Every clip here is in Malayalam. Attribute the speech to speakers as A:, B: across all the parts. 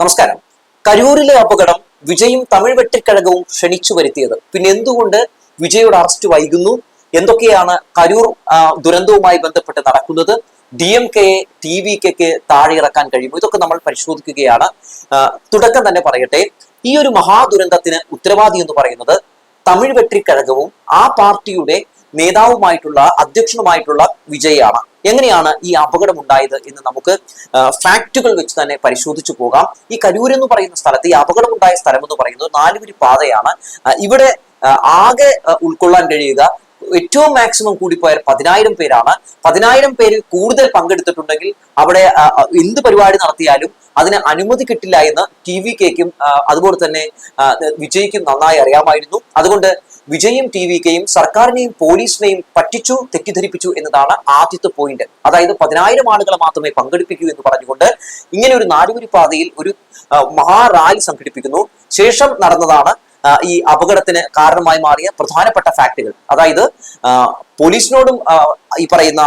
A: നമസ്കാരം. കരൂരിലെ അപകടം വിജയും തമിഴ് വെട്ടിക്കഴകവും ക്ഷണിച്ചു വരുത്തിയത്. പിന്നെ എന്തുകൊണ്ട് വിജയുടെ അറസ്റ്റ് വൈകുന്നു? എന്തൊക്കെയാണ് കരൂർ ദുരന്തവുമായി ബന്ധപ്പെട്ട് നടക്കുന്നത്? ഡി എം കെയെ ടി വി കെക്ക് താഴെ ഇറക്കാൻ കഴിയുമോ? ഇതൊക്കെ നമ്മൾ പരിശോധിക്കുകയാണ്. തുടക്കം തന്നെ പറയട്ടെ. ഈ ഒരു മഹാദുരന്തത്തിന് ഉത്തരവാദി എന്ന് പറയുന്നത് തമിഴ് വെട്ടിക്കഴകവും ആ പാർട്ടിയുടെ നേതാവുമായിട്ടുള്ള അധ്യക്ഷനുമായിട്ടുള്ള വിജയാണ്. എങ്ങനെയാണ് ഈ അപകടം ഉണ്ടായത് എന്ന് നമുക്ക് ഫാക്റ്റുകൾ വെച്ച് തന്നെ പരിശോധിച്ചു പോകാം. ഈ കരൂർ എന്ന് പറയുന്ന സ്ഥലത്ത് ഈ അപകടം ഉണ്ടായ സ്ഥലം എന്ന് പറയുന്നത് നാലുവരി പാതയാണ്. ഇവിടെ ആകെ ഉൾക്കൊള്ളാൻ കഴിയുക ഏറ്റവും മാക്സിമം കൂടിപ്പോയാൽ പതിനായിരം പേരാണ്. പതിനായിരം പേരിൽ കൂടുതൽ പങ്കെടുത്തിട്ടുണ്ടെങ്കിൽ അവിടെ എന്ത് പരിപാടി നടത്തിയാലും അതിന് അനുമതി കിട്ടില്ല എന്ന് ടി വി കെക്കും അതുപോലെ തന്നെ വിജയിക്കും നന്നായി അറിയാമായിരുന്നു. അതുകൊണ്ട് വിജയും ടി വി കെയും സർക്കാരിനെയും പോലീസിനെയും പറ്റിച്ചു തെറ്റിദ്ധരിപ്പിച്ചു എന്നതാണ് ആദ്യത്തെ പോയിന്റ് അതായത് പതിനായിരം ആളുകളെ മാത്രമേ പങ്കെടുപ്പിക്കൂ എന്ന് പറഞ്ഞുകൊണ്ട് ഇങ്ങനെ ഒരു നാലുവരി പാതയിൽ ഒരു മഹാ റാലി സംഘടിപ്പിക്കുന്നു. ശേഷം നടന്നതാണ് ഈ അപകടത്തിന് കാരണമായി മാറിയ പ്രധാനപ്പെട്ട ഫാക്ടുകൾ അതായത് പോലീസിനോടും ഈ പറയുന്ന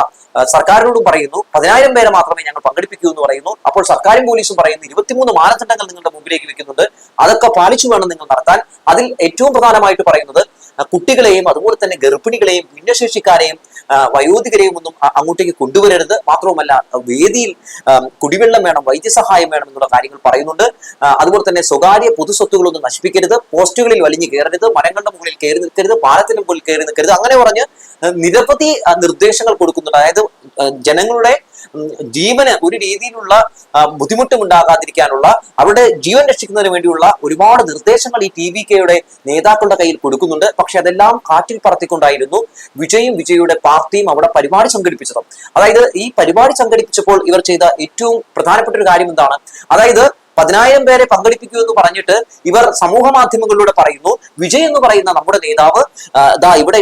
A: സർക്കാരിനോടും പറയുന്നു. പതിനായിരം പേരെ മാത്രമേ ഞങ്ങൾ പങ്കെടുപ്പിക്കൂ എന്ന് പറയുന്നു. അപ്പോൾ സർക്കാരും പോലീസും പറയുന്നു ഇരുപത്തിമൂന്ന് മാനദണ്ഡങ്ങൾ നിങ്ങളുടെ മുമ്പിലേക്ക് വെക്കുന്നുണ്ട്. അതൊക്കെ പാലിച്ചു വേണം നിങ്ങൾ നടത്താൻ. അതിൽ ഏറ്റവും പ്രധാനമായിട്ട് പറയുന്നത് കുട്ടികളെയും അതുപോലെ തന്നെ ഗർഭിണികളെയും ഭിന്നശേഷിക്കാരെയും വയോധികരെയും ഒന്നും അങ്ങോട്ടേക്ക് കൊണ്ടുവരരുത്. മാത്രവുമല്ല വേദിയിൽ കുടിവെള്ളം വേണം വൈദ്യസഹായം വേണം എന്നുള്ള കാര്യങ്ങൾ പറയുന്നുണ്ട്. അതുപോലെ തന്നെ സ്വകാര്യ പൊതുസ്വത്തുകളൊന്നും നശിപ്പിക്കരുത്. പോസ്റ്റുകളിൽ വലിഞ്ഞു കയറരുത്. മരങ്ങളുടെ മുകളിൽ കയറി നിൽക്കരുത്. പാലത്തിന് മുകളിൽ കയറി നിൽക്കരുത്. അങ്ങനെ പറഞ്ഞ് നിരവധി നിർദ്ദേശങ്ങൾ കൊടുക്കുന്നുണ്ട്. അതായത് ജനങ്ങളുടെ ജീവന് ഒരു രീതിയിലുള്ള ബുദ്ധിമുട്ടുമുണ്ടാകാതിരിക്കാനുള്ള അവരുടെ ജീവൻ രക്ഷിക്കുന്നതിന് വേണ്ടിയുള്ള ഒരുപാട് നിർദ്ദേശങ്ങൾ ഈ ടി വി കെയുടെ നേതാക്കളുടെ കയ്യിൽ കൊടുക്കുന്നുണ്ട്. പക്ഷെ അതെല്ലാം കാറ്റിൽ പറത്തിക്കൊണ്ടായിരുന്നു വിജയും വിജയുടെ പാർട്ടിയും അവിടെ പരിപാടി സംഘടിപ്പിച്ചത്. അതായത് ഈ പരിപാടി സംഘടിപ്പിച്ചപ്പോൾ ഇവർ ചെയ്ത ഏറ്റവും പ്രധാനപ്പെട്ട ഒരു കാര്യം എന്താണ്? അതായത് പതിനായിരം പേരെ പങ്കെടുപ്പിക്കൂ എന്ന് പറഞ്ഞിട്ട് ഇവർ സമൂഹ മാധ്യമങ്ങളിലൂടെ പറയുന്നു. വിജയ് എന്ന് പറയുന്ന നമ്മുടെ നേതാവ് ദാ ഇവിടെ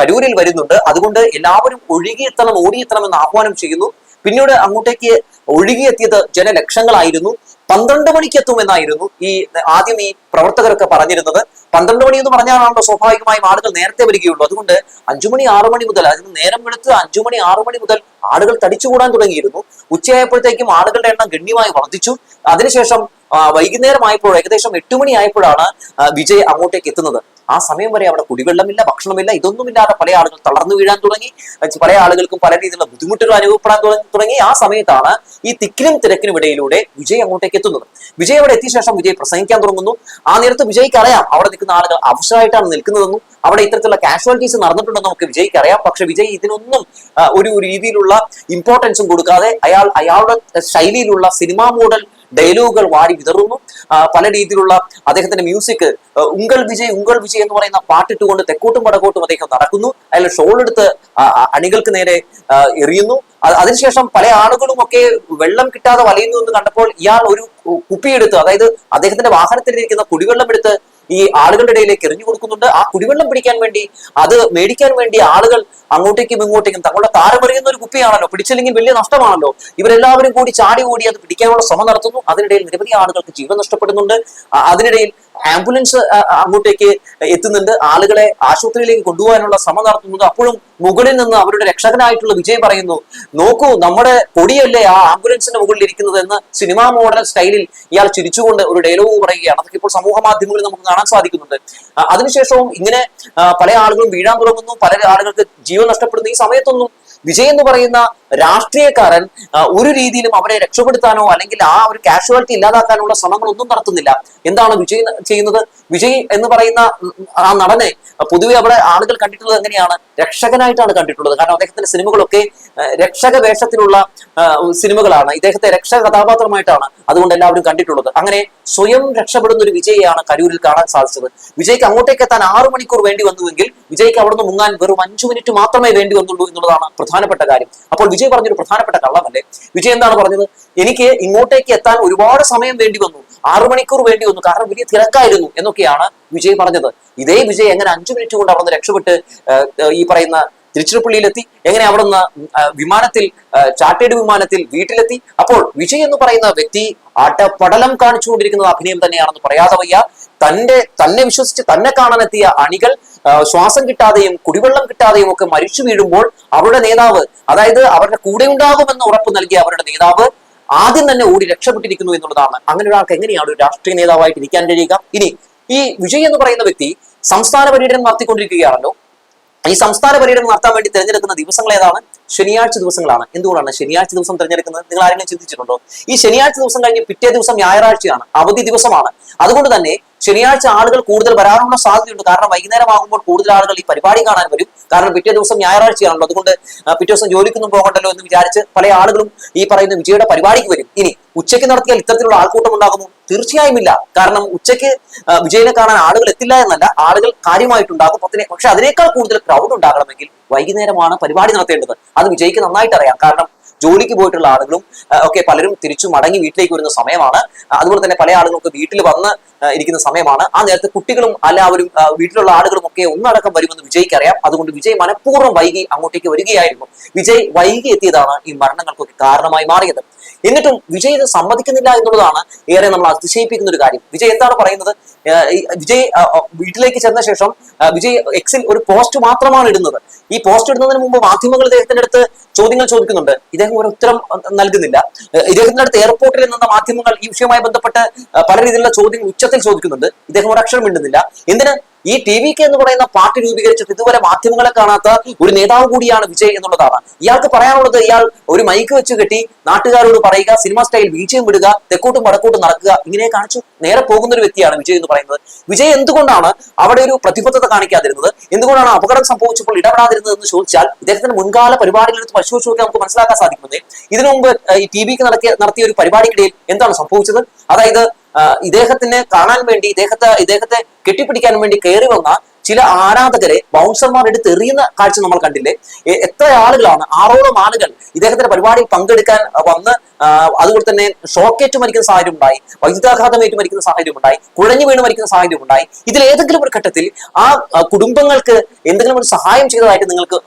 A: കരൂരിൽ വരുന്നുണ്ട്. അതുകൊണ്ട് എല്ലാവരും ഒഴുകിയെത്തണം ഓടിയെത്തണം എന്ന് ആഹ്വാനം ചെയ്യുന്നു. പിന്നീട് അങ്ങോട്ടേക്ക് ഒഴുകിയെത്തിയത് ജനലക്ഷങ്ങളായിരുന്നു. പന്ത്രണ്ട് മണിക്ക് എത്തുമെന്നായിരുന്നു ഈ ആദ്യം ഈ പ്രവർത്തകരൊക്കെ പറഞ്ഞിരുന്നത്. പന്ത്രണ്ട് മണി എന്ന് പറഞ്ഞാലാണല്ലോ സ്വാഭാവികമായും ആളുകൾ നേരത്തെ വരികയുള്ളൂ. അതുകൊണ്ട് അഞ്ചുമണി ആറു മണി മുതൽ അതിന് നേരം വെളുത്ത് അഞ്ചുമണി ആറു മണി മുതൽ ആളുകൾ തടിച്ചുകൂടാൻ തുടങ്ങിയിരുന്നു. ഉച്ചയായപ്പോഴത്തേക്കും ആളുകളുടെ എണ്ണം ഗണ്യമായി വർദ്ധിച്ചു. അതിനുശേഷം വൈകുന്നേരം വൈകുന്നേരമായപ്പോൾ ഏകദേശം എട്ട് മണി ആയപ്പോഴാണ് വിജയ് അങ്ങോട്ടേക്ക് എത്തുന്നത്. ആ സമയം വരെ അവിടെ കുടിവെള്ളമില്ല ഭക്ഷണമില്ല ഇതൊന്നുമില്ലാതെ പല ആളുകൾ തളർന്നു വീഴാൻ തുടങ്ങി. പല ആളുകൾക്കും പല രീതിയിലുള്ള ബുദ്ധിമുട്ടുകൾ അനുഭവപ്പെടാൻ തുടങ്ങി ആ സമയത്താണ് ഈ തിക്കിലും തിരക്കിനും ഇടയിലൂടെ വിജയ് അങ്ങോട്ടേക്ക് എത്തുന്നത്. വിജയ് അവിടെ എത്തിയ ശേഷം വിജയ് പ്രസംഗിക്കാൻ തുടങ്ങുന്നു. ആ നേരത്ത് വിജയ്ക്ക് അറിയാം അവിടെ നിൽക്കുന്ന ആളുകൾ അവസരമായിട്ടാണ് നിൽക്കുന്നതെന്നും അവിടെ ഇത്തരത്തിലുള്ള കാഷ്വാലിറ്റീസ് നടന്നിട്ടുണ്ടെന്നും നമുക്ക് വിജയ്ക്ക് അറിയാം. പക്ഷെ വിജയ് ഇതിനൊന്നും ഒരു രീതിയിലുള്ള ഇമ്പോർട്ടൻസും കൊടുക്കാതെ അയാൾ അയാളുടെ ശൈലിയിലുള്ള സിനിമാ മോഡൽ ഡയലോഗുകൾ വാരി വിതറുന്നു. പല രീതിയിലുള്ള അദ്ദേഹത്തിന്റെ മ്യൂസിക് ഉങ്കൽ വിജയ് ഉങ്കൽ വിജയ് എന്ന് പറയുന്ന പാട്ടിട്ടുകൊണ്ട് തെക്കോട്ടും വടക്കോട്ടും അദ്ദേഹം നടക്കുന്നു. അയാൾ ഷോൾ എടുത്ത് അണികൾക്ക് നേരെ എറിയുന്നു. അതിനുശേഷം പല ആളുകളും ഒക്കെ വെള്ളം കിട്ടാതെ വലയുന്നു എന്ന് കണ്ടപ്പോൾ ഇയാൾ ഒരു കുപ്പിയെടുത്ത് അതായത് അദ്ദേഹത്തിന്റെ വാഹനത്തിൽ വാഹനത്തിലിരിക്കുന്ന കുടിവെള്ളം എടുത്ത് ഈ ആളുകളുടെ ഇടയിലേക്ക് എറിഞ്ഞു കൊടുക്കുന്നുണ്ട്. ആ കുടിവെള്ളം പിടിക്കാൻ വേണ്ടി അത് മേടിക്കാൻ വേണ്ടി ആളുകൾ അങ്ങോട്ടേക്കും ഇങ്ങോട്ടേക്കും തങ്ങളുടെ താരമറിയുന്ന ഒരു കുപ്പിയാണല്ലോ. പിടിച്ചില്ലെങ്കിൽ വലിയ നഷ്ടമാണല്ലോ. ഇവരെല്ലാവരും കൂടി ചാടി ഓടി അത് പിടിക്കാനുള്ള ശ്രമം നടത്തുന്നു. അതിനിടയിൽ നിരവധി ആളുകൾക്ക് ജീവൻ നഷ്ടപ്പെടുന്നുണ്ട്. അതിനിടയിൽ ആംബുലൻസ് അങ്ങോട്ടേക്ക് എത്തുന്നുണ്ട്. ആളുകളെ ആശുപത്രിയിലേക്ക് കൊണ്ടുപോകാനുള്ള ശ്രമം നടത്തുന്നത് അപ്പോഴും മുകളിൽ നിന്ന് അവരുടെ രക്ഷകനായിട്ടുള്ള വിജയ് പറയുന്നു നോക്കൂ നമ്മുടെ കൊടിയല്ലേ ആ ആംബുലൻസിന്റെ മുകളിൽ ഇരിക്കുന്നത് എന്ന് സിനിമാ മോഡൽ സ്റ്റൈലിൽ ഇയാൾ ചിരിച്ചുകൊണ്ട് ഒരു ഡയലോഗ് പറയുകയാണ്. അതൊക്കെ ഇപ്പോൾ സമൂഹ മാധ്യമങ്ങളിൽ നമുക്ക് കാണാൻ സാധിക്കുന്നുണ്ട്. അതിനുശേഷവും ഇങ്ങനെ പല ആളുകളും വീഴാൻ തുടങ്ങുന്നു. പല ആളുകൾക്ക് ജീവൻ നഷ്ടപ്പെടുന്നു. ഈ സമയത്തൊന്നും വിജയ് എന്ന് പറയുന്ന രാഷ്ട്രീയക്കാരൻ ഒരു രീതിയിലും അവരെ രക്ഷപ്പെടുത്താനോ അല്ലെങ്കിൽ ആ ഒരു കാഷ്വാലിറ്റി ഇല്ലാതാക്കാനുള്ള ശ്രമങ്ങളൊന്നും നടത്തുന്നില്ല. എന്താണ് വിജയ് ചെയ്യുന്നത്? വിജയ് എന്ന് പറയുന്ന ആ നടനെ പൊതുവെ അവിടെ ആളുകൾ കണ്ടിട്ടുള്ളത് എങ്ങനെയാണ്? രക്ഷകനായിട്ടാണ് കണ്ടിട്ടുള്ളത്. കാരണം അദ്ദേഹത്തിന്റെ സിനിമകളൊക്കെ രക്ഷക വേഷത്തിലുള്ള സിനിമകളാണ്. ഇദ്ദേഹത്തെ രക്ഷക കഥാപാത്രമായിട്ടാണ് അതുകൊണ്ട് എല്ലാവരും കണ്ടിട്ടുള്ളത്. അങ്ങനെ സ്വയം രക്ഷപ്പെടുന്ന ഒരു വിജയാണ് കരൂരിൽ കാണാൻ സാധിച്ചത്. വിജയ്ക്ക് അങ്ങോട്ടേക്ക് എത്താൻ ആറു മണിക്കൂർ വേണ്ടി വന്നുവെങ്കിൽ വിജയ്ക്ക് അവിടുന്ന് മുങ്ങാൻ വെറും അഞ്ചു മിനിറ്റ് മാത്രമേ വേണ്ടി വന്നുള്ളൂ എന്നുള്ളതാണ് പ്രധാനപ്പെട്ട കാര്യം. അപ്പോൾ വിജയ് പറഞ്ഞൊരു പ്രധാനപ്പെട്ട കള്ളമല്ലേ? വിജയ് എന്താണ് പറഞ്ഞത്? എനിക്ക് ഇങ്ങോട്ടേക്ക് എത്താൻ ഒരുപാട് സമയം വേണ്ടി വന്നു. ആറു മണിക്കൂർ വേണ്ടി വന്നു. കാരണം വലിയ തിരക്കായിരുന്നു എന്നൊക്കെയാണ് വിജയ് പറഞ്ഞത്. ഇതേ വിജയ് എങ്ങനെ അഞ്ചു മിനിറ്റ് കൊണ്ട് അവിടെ നിന്ന് രക്ഷപ്പെട്ട് ഈ പറയുന്ന തിരുച്ചിറപ്പള്ളിയിലെത്തി എങ്ങനെ അവിടെ നിന്ന് വിമാനത്തിൽ ചാർട്ടേഡ് വിമാനത്തിൽ വീട്ടിലെത്തി. അപ്പോൾ വിജയ് എന്ന് പറയുന്ന വ്യക്തി ആട്ടപ്പടലം കാണിച്ചുകൊണ്ടിരിക്കുന്നത് അഭിനയം തന്നെയാണെന്ന് പറയാതെ വയ്യ. തന്റെ തന്നെ വിശ്വസിച്ച് തന്നെ കാണാനെത്തിയ അണികൾ ശ്വാസം കിട്ടാതെയും കുടിവെള്ളം കിട്ടാതെയും ഒക്കെ മരിച്ചു വീഴുമ്പോൾ അവരുടെ നേതാവ് അതായത് അവരുടെ കൂടെ ഉണ്ടാകുമെന്ന് ഉറപ്പ് നൽകിയ അവരുടെ നേതാവ് ആദ്യം തന്നെ ഓടി രക്ഷപ്പെട്ടിരിക്കുന്നു എന്നുള്ളതാണ്. അങ്ങനെ ഒരാൾക്ക് എങ്ങനെയാണ് ഒരു രാഷ്ട്രീയ നേതാവായിട്ട് ഇരിക്കാൻ കഴിയുക? ഇനി ഈ വിജയ് എന്ന് പറയുന്ന വ്യക്തി സംസ്ഥാന പര്യടനം നടത്തിക്കൊണ്ടിരിക്കുകയാണല്ലോ. ഈ സംസ്ഥാന പര്യടനം നടത്താൻ വേണ്ടി തിരഞ്ഞെടുക്കുന്ന ദിവസങ്ങൾ ഏതാണ്? ശനിയാഴ്ച ദിവസങ്ങളാണ്. എന്തുകൊണ്ടാണ് ശനിയാഴ്ച ദിവസം തിരഞ്ഞെടുക്കുന്നത്? നിങ്ങൾ ആരെങ്കിലും ചിന്തിച്ചിട്ടുണ്ടോ? ഈ ശനിയാഴ്ച ദിവസം കഴിഞ്ഞ് പിറ്റേ ദിവസം ഞായറാഴ്ചയാണ്. അവധി ദിവസമാണ്. അതുകൊണ്ട് തന്നെ ശനിയാഴ്ച ആളുകൾ കൂടുതൽ വരാനുള്ള സാധ്യതയുണ്ട്. കാരണം വൈകുന്നേരം ആകുമ്പോൾ കൂടുതൽ ആളുകൾ ഈ പരിപാടി കാണാൻ വരും. കാരണം പിറ്റേ ദിവസം ഞായറാഴ്ചയാണല്ലോ അതുകൊണ്ട് പിറ്റേ ദിവസം ജോലിക്കൊന്നും പോകണ്ടല്ലോ എന്ന് വിചാരിച്ച് പല ആളുകളും ഈ പറയുന്ന വിജയുടെ പരിപാടിക്ക് വരും. ഇനി ഉച്ചയ്ക്ക് നടത്തിയാൽ ഇത്തരത്തിലുള്ള ആൾക്കൂട്ടം ഉണ്ടാകുമോ? തീർച്ചയായും ഇല്ല. കാരണം ഉച്ചയ്ക്ക് വിജയനെ കാണാൻ ആളുകൾ എത്തില്ല എന്നല്ല. ആളുകൾ കാര്യമായിട്ടുണ്ടാകും. പത്തിനെ പക്ഷെ അതിനേക്കാൾ കൂടുതൽ ക്രൗഡ് ഉണ്ടാകണമെങ്കിൽ വൈകുന്നേരമാണ് പരിപാടി നടത്തേണ്ടത്. അത് വിജയ്ക്ക് നന്നായിട്ട് അറിയാം കാരണം ജോലിക്ക് പോയിട്ടുള്ള ആളുകളും ഒക്കെ പലരും തിരിച്ചു മടങ്ങി വീട്ടിലേക്ക് വരുന്ന സമയമാണ്. അതുപോലെ തന്നെ പല ആളുകൾക്ക് വീട്ടിൽ വന്ന് ഇരിക്കുന്ന സമയമാണ്. ആ നേരത്തെ കുട്ടികളും എല്ലാവരും വീട്ടിലുള്ള ആളുകളും ഒക്കെ ഒന്നടക്കം വരുമെന്ന് വിജയ്ക്ക് അറിയാം. അതുകൊണ്ട് വിജയ് മനഃപൂർവം വൈകി അങ്ങോട്ടേക്ക് വരികയായിരുന്നു. വിജയ് വൈകി എത്തിയതാണ് ഈ മരണങ്ങൾക്കൊക്കെ കാരണമായി മാറിയത്. എന്നിട്ടും വിജയ് ഇത് സമ്മതിക്കുന്നില്ല എന്നുള്ളതാണ് ഏറെ നമ്മൾ അതിശയിപ്പിക്കുന്ന ഒരു കാര്യം. വിജയ് എന്താണ് പറയുന്നത്? വിജയ് വീട്ടിലേക്ക് ചെന്ന ശേഷം വിജയ് എക്സിൽ ഒരു പോസ്റ്റ് മാത്രമാണ് ഇടുന്നത്. ഈ പോസ്റ്റ് ഇടുന്നതിന് മുമ്പ് മാധ്യമങ്ങൾ ഇദ്ദേഹത്തിന്റെ അടുത്ത് ചോദ്യങ്ങൾ ചോദിക്കുന്നുണ്ട്. ഇദ്ദേഹം ഒരു ഉത്തരം നൽകുന്നില്ല. ഇദ്ദേഹത്തിന്റെ അടുത്ത് എയർപോർട്ടിൽ നിന്ന മാധ്യമങ്ങൾ ഈ വിഷയവുമായി ബന്ധപ്പെട്ട് പല രീതിയിലുള്ള ചോദ്യങ്ങൾ ഉച്ചത്തിൽ ചോദിക്കുന്നുണ്ട്. ഇദ്ദേഹം ഒരു അക്ഷരം മിണ്ടുന്നില്ല. എന്തിന് ഈ ടി വി കെ എന്ന് പറയുന്ന പാർട്ടി രൂപീകരിച്ചിട്ട് ഇതുവരെ മാധ്യമങ്ങളെ കാണാത്ത ഒരു നേതാവ് കൂടിയാണ് വിജയ് എന്നുള്ളതാണ്. ഇയാൾക്ക് പറയാനുള്ളത് ഇയാൾ ഒരു മൈക്ക് വെച്ച് കെട്ടി നാട്ടുകാരോട് പറയുക സിനിമ സ്റ്റൈൽ വീഴ്ചയും വിടുക തെക്കോട്ടും വടക്കോട്ടും നടക്കുക ഇങ്ങനെ കാണിച്ചു. നേരെ പോകുന്ന ഒരു വ്യക്തിയാണ് വിജയ് എന്ന് പറയുന്നത്. വിജയ് എന്തുകൊണ്ടാണ് അവിടെ ഒരു പ്രതിബദ്ധത കാണിക്കാതിരുന്നത്? എന്തുകൊണ്ടാണ് അപകടം സംഭവിച്ചപ്പോൾ ഇടപെടാതിരുന്നത് എന്ന് ചോദിച്ചാൽ ഇദ്ദേഹത്തിന്റെ മുൻകാല പരിപാടികളെടുത്ത് പരിശോധിച്ചു നോക്കി നമുക്ക് മനസ്സിലാക്കാൻ സാധിക്കുന്നത് ഇതിനു മുമ്പ് ഈ ടി വിക്ക് നടത്തിയ നടത്തിയ ഒരു പരിപാടിക്കിടയിൽ എന്താണ് സംഭവിച്ചത്? അതായത് ഇദ്ദേഹത്തിനെ കാണാൻ വേണ്ടി ഇദ്ദേഹത്തെ ഇദ്ദേഹത്തെ കെട്ടിപ്പിടിക്കാൻ വേണ്ടി കയറി വന്ന ചില ആരാധകരെ ബൗൺസർമാർ എടുത്ത് എറിയുന്ന കാഴ്ച നമ്മൾ കണ്ടില്ലേ? എത്ര ആളുകളാണ് ആറോളം ആളുകൾ ഇദ്ദേഹത്തിന്റെ പരിപാടിയിൽ പങ്കെടുക്കാൻ വന്ന് അതുപോലെ തന്നെ ഷോക്കേറ്റ് മരിക്കുന്ന സാഹചര്യം ഉണ്ടായി വൈദ്യുതാഘാതമേറ്റ് മരിക്കുന്ന സാഹചര്യം ഉണ്ടായി കുഴഞ്ഞു വീണ് മരിക്കുന്ന സാഹചര്യം ഉണ്ടായി. ഇതിൽ ഏതെങ്കിലും ഒരു ഘട്ടത്തിൽ ആ, കുടുംബങ്ങൾക്ക് എന്തെങ്കിലും ഒരു സഹായം ചെയ്തതായിട്ട് നിങ്ങൾക്ക്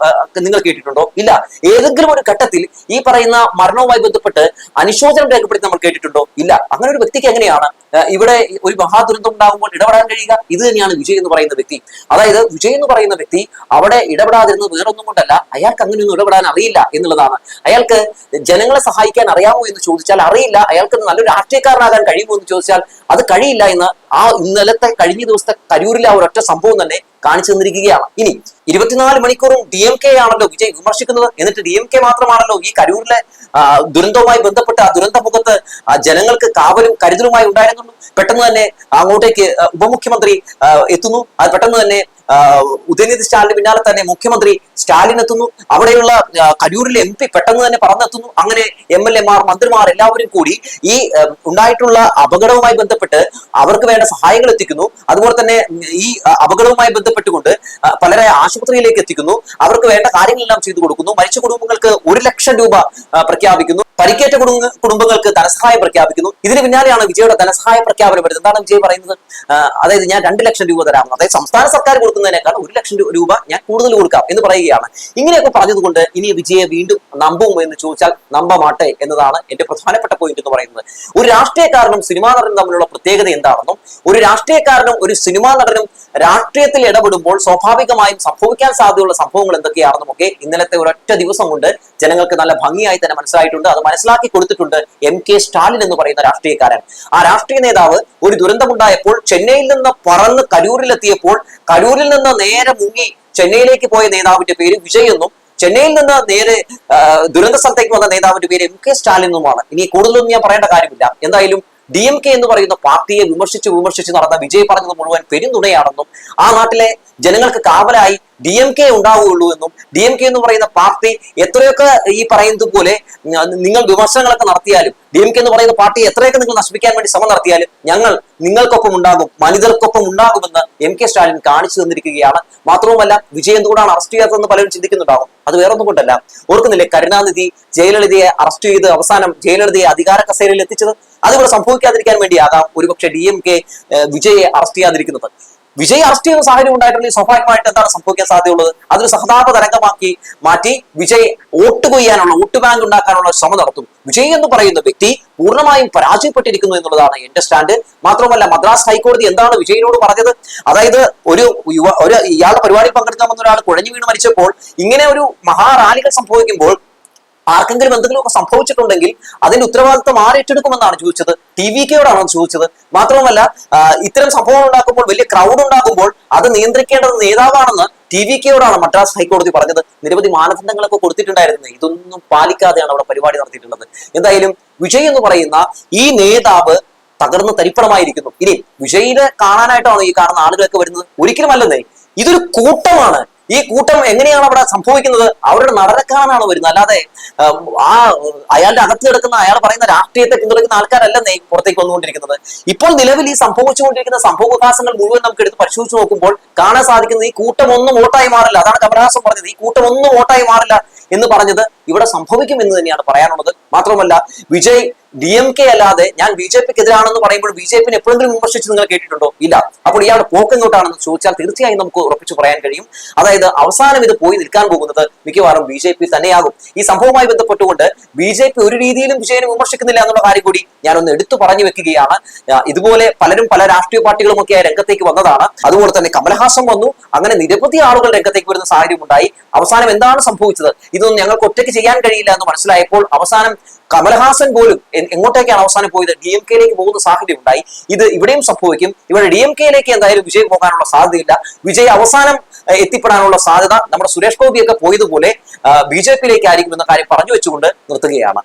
A: നിങ്ങൾ കേട്ടിട്ടുണ്ടോ? ഇല്ല. ഏതെങ്കിലും ഒരു ഘട്ടത്തിൽ ഈ പറയുന്ന മരണവുമായി ബന്ധപ്പെട്ട് അനുശോചനം രേഖപ്പെടുത്തി നമ്മൾ കേട്ടിട്ടുണ്ടോ? ഇല്ല. അങ്ങനെ ഒരു വ്യക്തിക്ക് എങ്ങനെയാണ് ഇവിടെ ഒരു മഹാദുരന്തം ഉണ്ടാകുമ്പോൾ ഇടപെടാൻ കഴിയുക? ഇത് തന്നെയാണ് വിജയ് എന്ന് പറയുന്ന വ്യക്തി. അതായത് വിജയ് എന്ന് പറയുന്ന വ്യക്തി അവിടെ ഇടപെടാതിരുന്നത് വേറൊന്നും കൊണ്ടല്ല. അയാൾക്ക് അങ്ങനെയൊന്നും ഇടപെടാൻ അറിയില്ല എന്നുള്ളതാണ്. അയാൾക്ക് ജനങ്ങളെ സഹായിക്കാൻ അറിയാമോ എന്ന് ചോദിച്ചാൽ അറിയില്ല. അയാൾക്ക് നല്ലൊരു രാഷ്ട്രീയക്കാരനാകാൻ കഴിയുമോ എന്ന് ചോദിച്ചാൽ അത് കഴിയില്ല എന്ന് ആ ഇന്നലത്തെ കഴിഞ്ഞ ദിവസത്തെ കരൂരിലെ ആ ഒരൊറ്റ സംഭവം തന്നെ കാണിച്ചു തന്നിരിക്കുകയാണ്. ഇനി ഇരുപത്തിനാല് മണിക്കൂറും ഡി എം കെ ആണല്ലോ വിജയ് വിമർശിക്കുന്നത്. എന്നിട്ട് ഡി എം കെ മാത്രമാണല്ലോ ഈ കരൂരിലെ ദുരന്തവുമായി ബന്ധപ്പെട്ട ആ ദുരന്ത മുഖത്ത് ജനങ്ങൾക്ക് കാവലും കരുതലുമായി ഉണ്ടായിരുന്നുള്ളൂ. പെട്ടെന്ന് തന്നെ അങ്ങോട്ടേക്ക് ഉപമുഖ്യമന്ത്രി എത്തുന്നു. അത് പെട്ടെന്ന് തന്നെ ഉദയനിധി സ്റ്റാലിന് പിന്നാലെ തന്നെ മുഖ്യമന്ത്രി സ്റ്റാലിൻ എത്തുന്നു അവിടെയുള്ള കരൂരിലെ എം പി പെട്ടെന്ന് തന്നെ പറന്നെത്തുന്നു. അങ്ങനെ എം എൽ എമാർ മന്ത്രിമാർ എല്ലാവരും കൂടി ഈ ഉണ്ടായിട്ടുള്ള അപകടവുമായി ബന്ധപ്പെട്ട് അവർക്ക് വേണ്ട സഹായങ്ങൾ എത്തിക്കുന്നു. അതുപോലെ തന്നെ ഈ അപകടവുമായി ബന്ധപ്പെട്ടുകൊണ്ട് പലരെ ആശുപത്രിയിലേക്ക് എത്തിക്കുന്നു. അവർക്ക് വേണ്ട കാര്യങ്ങളെല്ലാം ചെയ്തു കൊടുക്കുന്നു. മരിച്ച കുടുംബങ്ങൾക്ക് ഒരു ലക്ഷം രൂപ പ്രഖ്യാപിക്കുന്നു. പരിക്കേറ്റ കുടുംബ കുടുംബങ്ങൾക്ക് ധനസഹായം പ്രഖ്യാപിക്കുന്നു. ഇതിന് പിന്നാലെയാണ് വിജയുടെ ധനസഹായ പ്രഖ്യാപനം വരുന്നത്. എന്താണ് വിജയ് പറയുന്നത്? അതായത് ഞാൻ രണ്ട് ലക്ഷം രൂപ തരാമെന്ന്. അതായത് സംസ്ഥാന സർക്കാർ കൊടുക്കുന്നതിനേക്കാൾ ഒരു ലക്ഷം രൂപ ഞാൻ കൂടുതൽ കൊടുക്കാം എന്ന് പറയുകയാണ്. ഇങ്ങനെയൊക്കെ പറഞ്ഞതുകൊണ്ട് ഇനി വിജയെ വീണ്ടും നമ്പുമോ എന്ന് ചോദിച്ചാൽ നമ്പമാട്ടെ എന്നതാണ് എന്റെ പ്രധാനപ്പെട്ട പോയിന്റ് എന്ന് പറയുന്നത്. ഒരു രാഷ്ട്രീയക്കാരനും സിനിമാ നടനും തമ്മിലുള്ള പ്രത്യേകത എന്താണെന്നും ഒരു രാഷ്ട്രീയക്കാരനും ഒരു സിനിമാ നടനും രാഷ്ട്രീയത്തിൽ ഇടപെടുമ്പോൾ സ്വാഭാവികമായും സംഭവിക്കാൻ സാധ്യതയുള്ള സംഭവങ്ങൾ എന്തൊക്കെയാണെന്നും ഒക്കെ ഇന്നലത്തെ ഒരൊറ്റ ദിവസം കൊണ്ട് ജനങ്ങൾക്ക് നല്ല ഭംഗിയായി തന്നെ മനസ്സിലായിട്ടുണ്ട്. അത് മനസ്സിലാക്കി കൊടുത്തിട്ടുണ്ട് എം കെ സ്റ്റാലിൻ എന്ന് പറയുന്ന രാഷ്ട്രീയക്കാരൻ. ആ രാഷ്ട്രീയ നേതാവ് ഒരു ദുരന്തമുണ്ടായപ്പോൾ ചെന്നൈയിൽ നിന്ന് പറന്ന് കരൂരിലെത്തിയപ്പോൾ കരൂരിൽ നിന്ന് നേരെ മുങ്ങി ചെന്നൈയിലേക്ക് പോയ നേതാവിന്റെ പേര് വിജയ് എന്നും ചെന്നൈയിൽ നിന്ന് നേരെ ദുരന്ത സ്ഥലത്തേക്ക് വന്ന നേതാവിന്റെ പേര് എം കെ സ്റ്റാലിൻ എന്നുമാണ്. ഇനി കൂടുതലൊന്നും ഞാൻ പറയേണ്ട കാര്യമില്ല. എന്തായാലും ഡി എം കെ എന്ന് പറയുന്ന പാർട്ടിയെ വിമർശിച്ച് വിമർശിച്ച് നടന്ന വിജയ് പറഞ്ഞത് മുഴുവൻ പെരുന്നുണയാണെന്നും ആ നാട്ടിലെ ജനങ്ങൾക്ക് കാവലായി ഡി എം കെ ഉണ്ടാവുകയുള്ളൂ എന്നും ഡി എം കെ എന്ന് പറയുന്ന പാർട്ടി എത്രയൊക്കെ ഈ പറയുന്നത് പോലെ നിങ്ങൾ വിമർശനങ്ങളൊക്കെ നടത്തിയാലും ഡി എം കെ എന്ന് പറയുന്ന പാർട്ടി എത്രയൊക്കെ നിങ്ങൾ നശിപ്പിക്കാൻ വേണ്ടി ശ്രമം നടത്തിയാലും ഞങ്ങൾ നിങ്ങൾക്കൊപ്പം ഉണ്ടാകും മനിതർക്കൊപ്പം ഉണ്ടാകുമെന്ന് എം കെ സ്റ്റാലിൻ കാണിച്ചു തന്നിരിക്കുകയാണ്. മാത്രവുമല്ല വിജയ് എന്തുകൊണ്ടാണ് അറസ്റ്റ് ചെയ്യാത്തതെന്ന് പലരും ചിന്തിക്കുന്നുണ്ടാകും. അത് വേറൊന്നും കൊണ്ടല്ല. ഓർക്കുന്നില്ലേ കരുണാനിധി ജയലളിതയെ അറസ്റ്റ് ചെയ്ത് അവസാനം ജയലളിതയെ അധികാര കസേരയിൽ എത്തിച്ചത്? അതിവിടെ സംഭവിക്കാതിരിക്കാൻ വേണ്ടിയാകാം ഒരുപക്ഷെ ഡി എം കെ വിജയെ അറസ്റ്റ് ചെയ്യാതിരിക്കുന്നത്. വിജയ് അറസ്റ്റ് ചെയ്യുന്ന സാഹചര്യം ഉണ്ടായിട്ടുള്ള സ്വാഭാവികമായിട്ട് എന്താണ് സംഭവിക്കാൻ സാധ്യതയുള്ളത്? അതൊരു സഹതാപ തരംഗമാക്കി മാറ്റി വിജയ് വോട്ട് കൊയ്യാനുള്ള വോട്ട് ബാങ്ക് ഉണ്ടാക്കാനുള്ള ശ്രമം നടത്തും. വിജയ് എന്ന് പറയുന്ന വ്യക്തി പൂർണമായും പരാജയപ്പെട്ടിരിക്കുന്നു എന്നുള്ളതാണ് എന്റെ സ്റ്റാൻഡ്. മാത്രമല്ല മദ്രാസ് ഹൈക്കോടതി എന്താണ് വിജയിനോട് പറഞ്ഞത്? അതായത് ഒരു യുവ ഒരു ഇയാളുടെ പരിപാടിയിൽ പങ്കെടുക്കാമെന്ന ഒരാൾ കുഴഞ്ഞു വീണ് മരിച്ചപ്പോൾ ഇങ്ങനെ ഒരു മഹാറാലികൾ സംഭവിക്കുമ്പോൾ ആർക്കെങ്കിലും എന്തെങ്കിലും ഒക്കെ സംഭവിച്ചിട്ടുണ്ടെങ്കിൽ അതിന്റെ ഉത്തരവാദിത്വം ആരേറ്റെടുക്കുമെന്നാണ് ചോദിച്ചത്? ടി വി കെയോടാണോ ചോദിച്ചത്. മാത്രവുമല്ല ഇത്തരം സംഭവങ്ങൾ ഉണ്ടാക്കുമ്പോൾ വലിയ ക്രൗഡ് ഉണ്ടാകുമ്പോൾ അത് നിയന്ത്രിക്കേണ്ടത് നേതാവാണെന്ന് ടി വി കെയോടാണ് മദ്രാസ് ഹൈക്കോടതി പറഞ്ഞത്. നിരവധി മാനദണ്ഡങ്ങളൊക്കെ കൊടുത്തിട്ടുണ്ടായിരുന്നു. ഇതൊന്നും പാലിക്കാതെയാണ് അവിടെ പരിപാടി നടത്തിയിട്ടുള്ളത്. എന്തായാലും വിജയ് എന്ന് പറയുന്ന ഈ നേതാവ് തകർന്ന് തരിപ്പണമായിരിക്കുന്നു. ഇനി വിജയിനെ കാണാനായിട്ടാണോ ഈ കാണുന്ന ആളുകളൊക്കെ വരുന്നത്. ഒരിക്കലും അല്ലെന്നേ ഇതൊരു കൂട്ടമാണ് ഈ കൂട്ടം എങ്ങനെയാണ് അവിടെ സംഭവിക്കുന്നത്? അവരുടെ നടനക്കാരനാണ് വരുന്നത്. അല്ലാതെ ആ അയാളുടെ അകത്ത് കിടക്കുന്ന അയാൾ പറയുന്ന രാഷ്ട്രീയത്തെ പിന്തുണയ്ക്കുന്ന ആൾക്കാരല്ലെന്നേ പുറത്തേക്ക് വന്നുകൊണ്ടിരിക്കുന്നത്. ഇപ്പോൾ നിലവിൽ ഈ സംഭവിച്ചുകൊണ്ടിരിക്കുന്ന സംഭവവികാസങ്ങൾ മുഴുവൻ നമുക്ക് എടുത്ത് പരിശോധിച്ച് നോക്കുമ്പോൾ കാണാൻ സാധിക്കുന്നത് ഈ കൂട്ടം ഒന്നും വോട്ടായി മാറില്ല. അതാണ് കമലഹാസൻ പറഞ്ഞത്. ഈ കൂട്ടം ഒന്നും വോട്ടായി മാറില്ല. എന്ന് പറഞ്ഞത് ഇവിടെ സംഭവിക്കും എന്ന് തന്നെയാണ് പറയാനുള്ളത്. മാത്രമല്ല വിജയ് ഡി എം കെ അല്ലാതെ ഞാൻ ബി ജെ പിക്ക് എതിരാണെന്ന് പറയുമ്പോൾ ബി ജെ പിനെ എപ്പോഴെങ്കിലും വിമർശിച്ച് നിങ്ങൾ കേട്ടിട്ടുണ്ടോ? ഇല്ല. അപ്പോൾ ഇയാളുടെ പോക്ക് എങ്ങോട്ടാണെന്ന് ചോദിച്ചാൽ തീർച്ചയായും നമുക്ക് ഉറപ്പിച്ചു പറയാൻ കഴിയും. അതായത് അവസാനം ഇത് പോയി നിൽക്കാൻ പോകുന്നത് മിക്കവാറും ബി ജെ പി തന്നെയാകും. ഈ സംഭവവുമായി ബന്ധപ്പെട്ടുകൊണ്ട് ബി ജെ പി ഒരു രീതിയിലും വിജയനെ വിമർശിക്കുന്നില്ല എന്നുള്ള കാര്യം കൂടി ഞാനൊന്ന് എടുത്തു പറഞ്ഞു വെക്കുകയാണ്. ഇതുപോലെ പലരും പല രാഷ്ട്രീയ പാർട്ടികളും ഒക്കെ ആ രംഗത്തേക്ക് വന്നതാണ്. അതുപോലെ തന്നെ കമലഹാസം വന്നു. അങ്ങനെ നിരവധി ആളുകൾ രംഗത്തേക്ക് വരുന്ന സാഹചര്യം ഉണ്ടായി അവസാനം എന്താണ് സംഭവിച്ചത്? ഇതൊന്നും ഞങ്ങൾക്ക് ഒറ്റയ്ക്ക് ചെയ്യാൻ കഴിയില്ല എന്ന് മനസ്സിലായപ്പോൾ അവസാനം കമൽഹാസൻ പോലും എങ്ങോട്ടേക്കാണ് അവസാനം പോയത്? ഡി എം കെയിലേക്ക് പോകുന്ന സാഹചര്യം ഉണ്ടായി ഇത് ഇവിടെയും സംഭവിക്കും. ഇവിടെ ഡി എം കെയിലേക്ക് എന്തായാലും വിജയ് പോകാനുള്ള സാധ്യതയില്ല. വിജയ് അവസാനം എത്തിപ്പെടാനുള്ള സാധ്യത നമ്മുടെ സുരേഷ് ഗോപിയൊക്കെ പോയതുപോലെ ബി ജെ പിയിലേക്ക് ആയിരിക്കും എന്ന കാര്യം പറഞ്ഞു വെച്ചുകൊണ്ട് നിർത്തുകയാണ്.